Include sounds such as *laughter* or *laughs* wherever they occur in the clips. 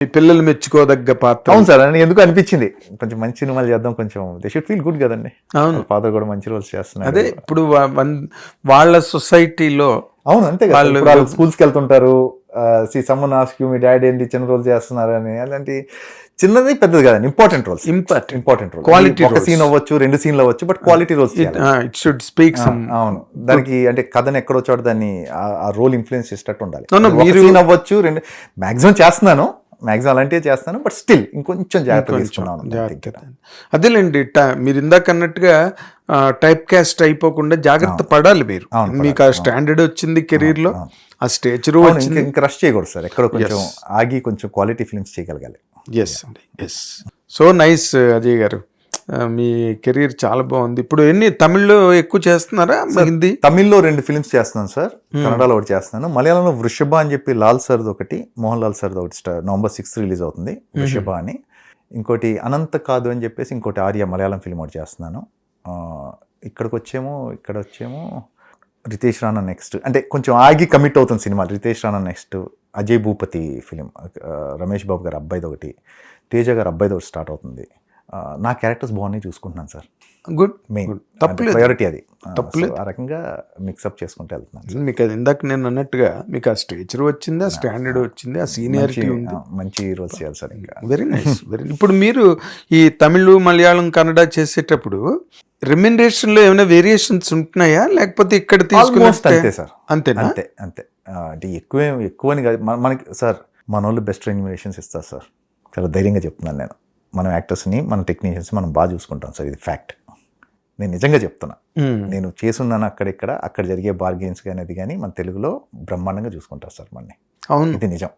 మీ పిల్లలు మెచ్చుకోదగ్గ పాత్ర. అవును సార్ అని ఎందుకు అనిపించింది? కొంచెం మంచి సినిమాలు చేద్దాం కొంచెం దే షుడ్ ఫీల్ గుడ్ కదండి. అవును. ఫాదర్ కూడా మంచి రోల్స్ చేస్తున్నారు అదే ఇప్పుడు వాళ్ళ సొసైటీలో అవును అంతే కదా. వాళ్ళు- వాళ్ళు స్కూల్స్కి వెళ్తుంటారు see someone ask me daddy ఏంటి? చిన్న రోల్ చేస్తున్నారు అని. అలాంటి చిన్నది పెద్దది కదండి important roles important important role Quality ఒక. సీన్ అవ్వచ్చు రెండు సీన్లు అవ్వచ్చు but quality roles it should speak some అవును. దానికి అంటే కథను ఎక్కడో చోట దాన్ని ఆ- రోల్ ఇన్ఫ్లుయెన్స్ చేసేటట్టు ఉండాలి. సీన్ అవ్వచ్చు రెండు మాక్సిమం చేస్తున్నాను మాక్సిమం అలాంటివి చేస్తాను బట్ స్టిల్ ఇంకొంచెం జాగ్రత్త తీసుకున్నాను జాగ్రత్త అదేలేండి మీరు ఇందాక అన్నట్టుగా టైప్ కాస్ట్ అయిపోకుండా జాగ్రత్త పడాలి మీరు. మీకు ఆ స్టాండర్డ్ వచ్చింది కెరీర్లో? ఆ స్టేచర్ వచ్చింది. ఇంకా రష్ చేయకూడదు సార్. ఎక్కడో కొంచెం ఆగి కొంచెం క్వాలిటీ ఫిల్మ్స్ చేయగలగాలి. ఎస్ అండి. Yes so nice Ajay garu. మీ కెరీర్ చాలా బాగుంది. ఇప్పుడు ఎన్ని తమిళ్ళో ఎక్కువ చేస్తున్నారా? హిందీ? తమిళ్ళో రెండు ఫిల్మ్స్ చేస్తున్నాను సార్. కన్నడలో ఒకటి చేస్తున్నాను. మలయాళంలో వృషభ అని చెప్పి లాల్ సర్ది ఒకటి మోహన్ లాల్ సర్ది ఒకటి నవంబర్ సిక్స్త్ రిలీజ్ అవుతుంది వృషభ అని. ఇంకోటి అనంత కాదు అని చెప్పేసి ఇంకోటి ఆర్య మలయాళం ఫిల్మ్ ఒకటి చేస్తున్నాను. ఇక్కడికి వచ్చేమో ఇక్కడ వచ్చేమో రితేష్ రాణా నెక్స్ట్. అంటే కొంచెం ఆగి కమిట్ అవుతుంది cinema. Ritesh Rana next. Ajay Bhupathi film Ramesh Babu garu అబ్బాయిది ఒకటి తేజ గారు అబ్బాయిది ఒకటి స్టార్ట్ అవుతుంది. నా క్యారెక్టర్స్ బాగున్నాయి చూసుకుంటున్నాను సార్. గుడ్. మెయిన్ తప్పులేదు. ప్రయారిటీ అది. తప్పులేదు. ఆ రకంగా మిక్సప్ చేసుకుంటూ వెళ్తున్నాను మీకు అది ఇందాక నేను అన్నట్టుగా మీకు ఆ స్టేచర్ వచ్చింది ఆ స్టాండర్డ్ వచ్చింది ఆ సీనియారిటీ మంచి- ఉంది. మంచి రోల్స్ చేయాలి సార్ ఇంకా. వెరీ నైస్ వెరీ ఇప్పుడు మీరు ఈ తమిళ్ మలయాళం కన్నడ చేసేటప్పుడు రెమ్యునరేషన్లో ఏమైనా వేరియేషన్స్ ఉంటున్నాయా? లేకపోతే ఇక్కడ తీసుకున్నట్టే? అంతే సార్. అంతే అంతే. ఆ, అంటే ఎక్కువ ఎక్కువని కాదు. మన- మనకి సార్ మన వాళ్ళు బెస్ట్ రెన్యుమరేషన్స్ ఇస్తారు సార్. చాలా ధైర్యంగా చెప్తున్నాను నేను. మనం యాక్టర్స్ని మన టెక్నీషియన్స్ మనం బాగా చూసుకుంటాం. సార్ ఇది ఫ్యాక్ట్. నేను నిజంగా చెప్తున్నా. నేను చేసున్నాను అక్కడిక్కడ అక్కడ జరిగే బార్గెన్స్ కానీ అది కానీ మన తెలుగులో బ్రహ్మాండంగా చూసుకుంటారు సార్ మనని. అవును. ఇది నిజం.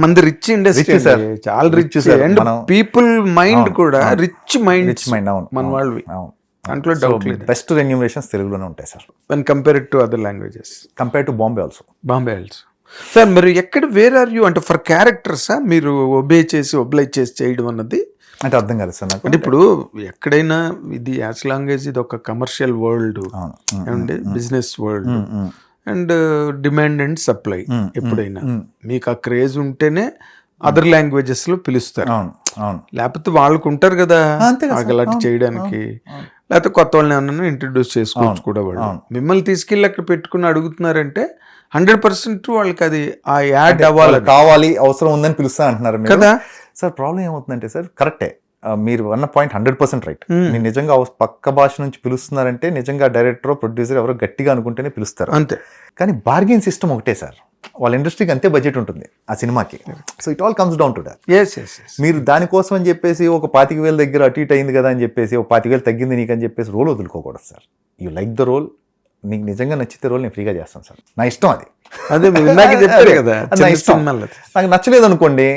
మంది రిచ్ ఇండస్ట్రీ sir. చాలా rich sir. And people mind కూడా. రిచ్ మైండ్ రిచ్ మైండ్ అవును. మన వాళ్ళవి. అవును. దాంట్లో డౌట్ లేదు. బెస్ట్ రెన్యూమరేషన్స్ తెలుగులోనే ఉంటాయి sir. One compare to other languages compare to Bombay also Bombay also sir మరి ఎక్కడ వేర్ ఆర్ యూ అంటే ఫర్ క్యారెక్టర్సా మీరు ఒబే చేసి ఒబ్లైజ్ చేసి చేయడం అన్నది అంటే అర్థం కాలేదు సార్ నాకు. అంటే ఇప్పుడు ఎక్కడైనా ఇది యాజ్ లాంగ్ ఏజ్ ఇది ఒక కమర్షియల్ వరల్డ్ ఏమంటే business world and demand and supply ఎప్పుడైనా. మీకు ఆ క్రేజ్ ఉంటేనే అదర్ లాంగ్వేజెస్లో పిలుస్తారు. అవును అవును. లేకపోతే వాళ్ళకు ఉంటారు కదా కదా. అలాంటి చేయడానికి. లేకపోతే కొత్త వాళ్ళని ఏమన్నా ఇంట్రడ్యూస్ చేసుకోవచ్చు కూడా వాళ్ళు. మిమ్మల్ని తీసుకెళ్ళి అక్కడ పెట్టుకుని అడుగుతున్నారంటే హండ్రెడ్ పర్సెంట్ వాళ్ళకి అది ఆ యాడ్ అవ్వాలి కావాలి అవసరం ఉందని పిలుస్తా అంటున్నారు కదా? సార్ ప్రాబ్లం ఏమవుతుందంటే సార్ కరెక్టే మీరు అన్న పాయింట్ హండ్రెడ్ పర్సెంట్ రైట్. మీరు నిజంగా పక్క భాష నుంచి పిలుస్తున్నారంటే నిజంగా డైరెక్టర్ ప్రొడ్యూసర్ ఎవరో గట్టిగా అనుకుంటేనే పిలుస్తారు. అంతే. కానీ బార్గెన్ సిస్టమ్ ఒకటే సార్. వాళ్ళ ఇండస్ట్రీకి అంతే బడ్జెట్ ఉంటుంది ఆ సినిమాకి. So it all comes down to that మీరు దానికోసం అని చెప్పేసి ఒక పాతిక వేల దగ్గర అటు ఇటు అయింది కదా అని చెప్పేసి ఒక పాతిక వేలు తగ్గింది నీకు అని చెప్పేసి role వదులుకోకూడదు sir. You like the role నీకు నిజంగా నచ్చితే రోల్ నేను ఫ్రీగా చేస్తాను సార్. నా ఇష్టం అది. అదే కదా. *laughs* నాకు నచ్చలేదు అనుకోండి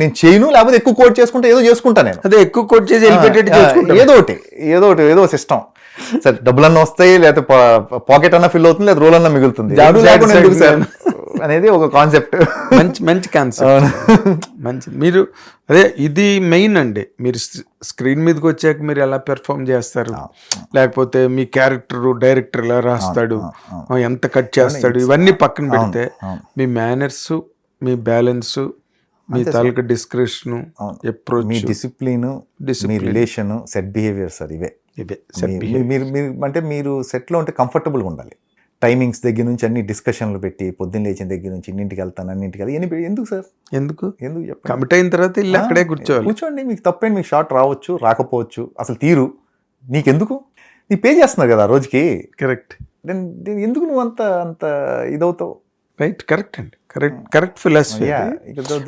నేను చేయను లేకపోతే ఎక్కువ కోట్ చేసుకుంటే ఏదో చేసుకుంటా నేను. అదే ఎక్కువ కోట్ చేసి ఏదో ఒకటి ఏదో ఒకటి ఏదో సిస్టమ్ సరే డబ్బులన్నా వస్తాయి లేకపోతే పాకెట్ అన్నా ఫిల్ అవుతుంది లేదా రోల్ అన్నా మిగులుతుంది. అనేది ఒక కాన్సెప్ట్ మంచి మంచి కాన్సెప్ట్ మంచి మీరు అదే ఇది మెయిన్ అండి. మీరు స్క్రీన్ మీదకి వచ్చాక మీరు ఎలా పెర్ఫామ్ చేస్తారు? లేకపోతే మీ క్యారెక్టర్ డైరెక్టర్ ఎలా రాస్తాడు? ఎంత కట్ చేస్తాడు? ఇవన్నీ పక్కన పెడితే. మీ మేనర్స్ మీ బ్యాలెన్స్ మీ తాలూకా డిస్క్రిప్షన్. అప్రోచ్ మీ డిసిప్లిన్ మీ రిలేషన్ సెట్ బిహేవియర్ సార్ ఇవే. ఇవే మీరు మీరు అంటే మీరు సెట్లో ఉంటే కంఫర్టబుల్గా ఉండాలి. టైమింగ్స్ దగ్గర నుంచి అన్ని డిస్కషన్లు పెట్టి పొద్దున్న లేచిన దగ్గర నుంచి ఇన్నింటికి వెళ్తాను అన్నింటికి వెళ్తాను ఎందుకు సార్? ఎందుకు? ఎందుకు కమిట్ అయిన తర్వాత ఇల్లు అక్కడే కూర్చోవాలి. కూర్చోండి మీకు తప్పేంటి మీకు షార్ట్ రావచ్చు రాకపోవచ్చు అసలు తీరు. నీకెందుకు? నీ పే చేస్తున్నారు కదా రోజుకి. కరెక్ట్ then ఎందుకు నువ్వు అంత అంత ఇదవుతావు? రైట్ కరెక్ట్ అండి. కరెక్ట్ కరెక్ట్ ఫిలాసఫీ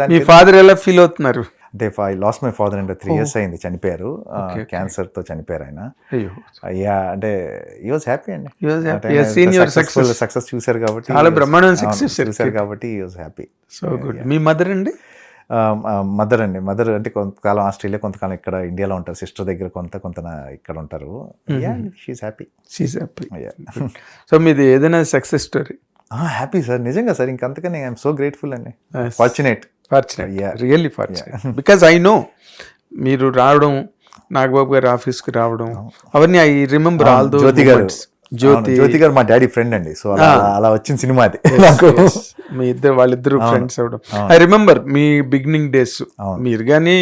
మీ ఫాదర్ ఎలా ఫీల్ అవుతున్నారు? అంటే ఐ లాస్ట్ మై ఫాదర్ అంటే త్రీ ఇయర్స్ అయింది చనిపోయారు. Okay, okay. క్యాన్సర్తో చనిపోయారు ఆయన. అయ్యో. అంటే ఈ వాజ్ హ్యాపీ అండి. Your success. సక్సెస్ చూశారు కాబట్టి చాలా success sir. చూశారు కాబట్టి ఈ వాజ్ హ్యాపీ సో గుడ్ మీ మదర్ అండి? మదర్ అండి. మదర్ అంటే కొంతకాలం ఆస్ట్రేలియా కొంతకాలం ఇక్కడ ఇండియాలో ఉంటారు. సిస్టర్ దగ్గర కొంత కొంత ఇక్కడ ఉంటారు. She happy she's happy so మీది ఏదైనా సక్సెస్ స్టోరీ హ్యాపీ సార్ నిజంగా సార్ ఇంకంతకని ఐఎమ్ సో గ్రేట్ఫుల్ అండి. Fortunate fortunate Yeah. Really fortunate because I know మీరు రావడం నాగబాబు గారి ఆఫీస్కి రావడం అవన్నీ I remember all those Jyothi garu. Jyothi. Jyothi గారు మా డాడీ ఫ్రెండ్ అండి. సో అలా అలా వచ్చిన సినిమా అది. నాకు మీ ఇద్దరు వాళ్ళిద్దరు ఫ్రెండ్స్ అవడం ఐ రిమెంబర్ మీ బిగినింగ్ డేస్ మీరు కానీ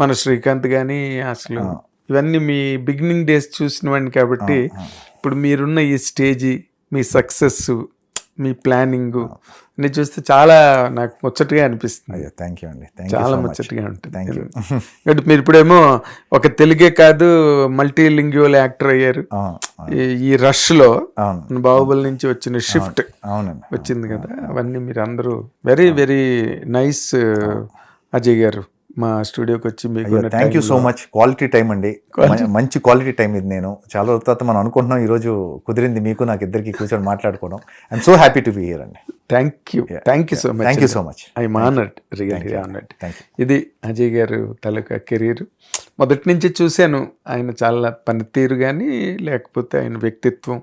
మన శ్రీకాంత్ కానీ అసలు ఇవన్నీ మీ బిగినింగ్ డేస్ చూసిన వాడిని కాబట్టి ఇప్పుడు మీరున్న ఈ స్టేజి మీ సక్సెస్ మీ ప్లానింగ్. అన్ని చూస్తే చాలా నాకు ముచ్చటగా అనిపిస్తుంది. అయ్యో థ్యాంక్ యూ అండి. చాలా ముచ్చటగా ఉంటుంది. *laughs* అంటే మీరు ఇప్పుడేమో ఒక తెలుగే కాదు మల్టీ లింగ్యువల్ యాక్టర్ అయ్యారు ఈ- ఈ రష్లో అవును. మన బాహుబలి నుంచి వచ్చిన షిఫ్ట్ వచ్చింది కదా. అవన్నీ మీరు అందరూ వెరీ వెరీ నైస్ అజయ్ గారు. మా స్టూడియోకి వచ్చి మీకు thank you so much quality time అండి. మంచి క్వాలిటీ టైం ఇది నేను. చాలా రోజుల తర్వాత మనం అనుకుంటున్నాం ఈ రోజు కుదిరింది మీకు నాకు ఇద్దరికి కూర్చొని మాట్లాడుకోవడం. I'm so happy to be here అండి. Thank you thank you so much thank you so much I honoured really ఇది అజయ్ గారు తాలూకా కెరీర్. మొదటి నుంచి చూశాను ఆయన చాలా పనితీరు కానీ లేకపోతే ఆయన వ్యక్తిత్వం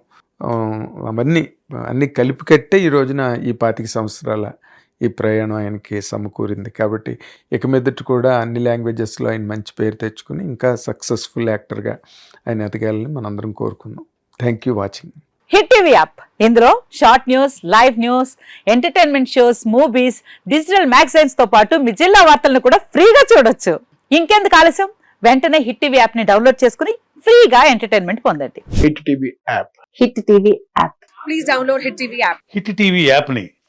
అవన్నీ అన్నీ కలిపి కట్టే ఈ రోజున ఈ పాతిక సంవత్సరాల ఈ ప్రయాణం ఆయనకి సమకూరింది. కాబట్టి ఇక మీదట కూడా అన్ని లాంగ్వేజెస్లో ఆయన మంచి పేరు తెచ్చుకుని ఇంకా సక్సెస్ఫుల్ యాక్టర్గా ఆయన ఎదగాలని మనందరం కోరుకుందాం. Thank you watching. Hit TV app. ఇందులో short news live news entertainment shows movies digital మ్యాగజైన్స్తో పాటు మీ జిల్లా వార్తలను కూడా ఫ్రీగా చూడొచ్చు. ఇంకెందుకు ఆలస్యం? వెంటనే హిట్ టీవీ యాప్ని డౌన్లోడ్ చేసుకుని ఫ్రీగా ఎంటర్టైన్మెంట్ పొందండి. Hit TV app. Hit TV app. Please download Hit TV app. Hit TV యాప్ని